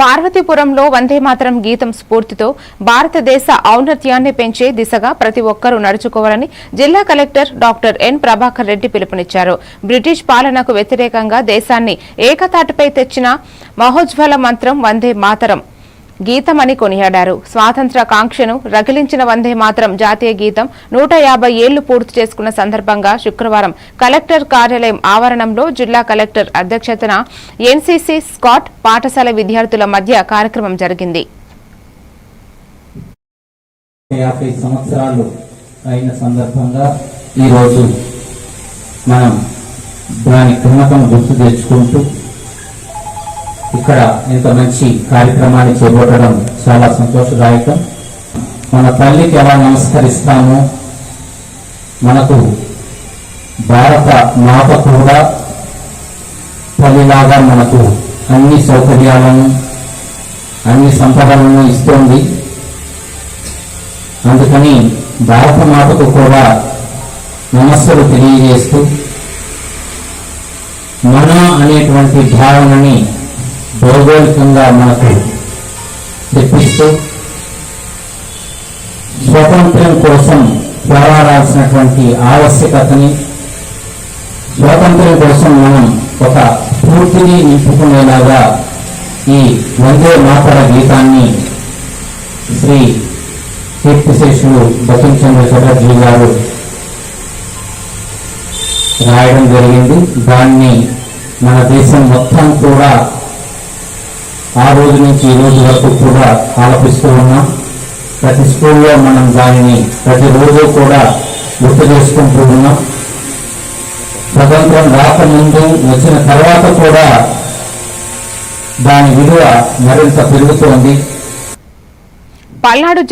పార్వతీపురంలో వందే మాతరం గీతం స్ఫూర్తితో భారతదేశ ఔన్నత్యాన్ని పెంచే దిశగా ప్రతి ఒక్కరూ నడుచుకోవాలని జిల్లా collector doctor N Prabhakar Reddy పిలుపునిచ్చారు. బ్రిటిష్ పాలనకు వ్యతిరేకంగా దేశాన్ని ఏకతాటిపై తెచ్చిన మహోజ్వల మంత్రం వందే మాతరం. గీతమని కొనియాడారు. స్వాతంత్ర కాంక్షను రగిలించిన వందే మాత్రం జాతీయ గీతం నూట యాభై ఏళ్ళు పూర్తి చేసుకున్న సందర్భంగా శుక్రవారం కలెక్టర్ కార్యాలయం ఆవరణంలో జిల్లా కలెక్టర్ అధ్యక్షతన ఎన్సీసీ స్కాట్ పాఠశాల విద్యార్థుల మధ్య కార్యక్రమం జరిగింది. యాభై సంవత్సరాలు అయిన సందర్భంగా ఈరోజు మనం దాని గుర్తు తెచ్చుకుంటూ ఇక్కడ ఇంత మంచి కార్యక్రమాన్ని చేపట్టడం చాలా సంతోషదాయకం. మన తల్లికి ఎలా నమస్కరిస్తాము మనకు భారత మాత కూడా తల్లిలాగా మనకు అన్ని సౌకర్యాలను అన్ని సంపదలను ఇస్తోంది. అందుకని భారత మాతకు కూడా నమస్సులు తెలియజేస్తూ మన అనేటువంటి భావనని భౌగోళికంగా మనకు తెప్పిస్తూ స్వాతంత్ర్యం కోసం పోరాడాల్సినటువంటి ఆవశ్యకతని స్వాతంత్ర్యం కోసం మనం ఒక స్ఫూర్తిని నింపుకునేలాగా ఈ వందే మాతర గీతాన్ని శ్రీ కీర్తిశేషులు బతుల్ చటర్జీ గారు రాయడం జరిగింది. దాన్ని మన దేశం మొత్తం కూడా ఆ రోజు నుంచి ఈ రోజు వరకు కూడా ఆలపిస్తూ ఉన్నాం. ప్రతి స్కూల్లో మనం దానిని ప్రతిరోజు కూడా గుర్తు చేసుకుంటూ ఉన్నాం. స్వతంత్రం రాకముందు వచ్చిన తర్వాత కూడా దాని విలువ మరింత పెరుగుతోంది. పల్నాడు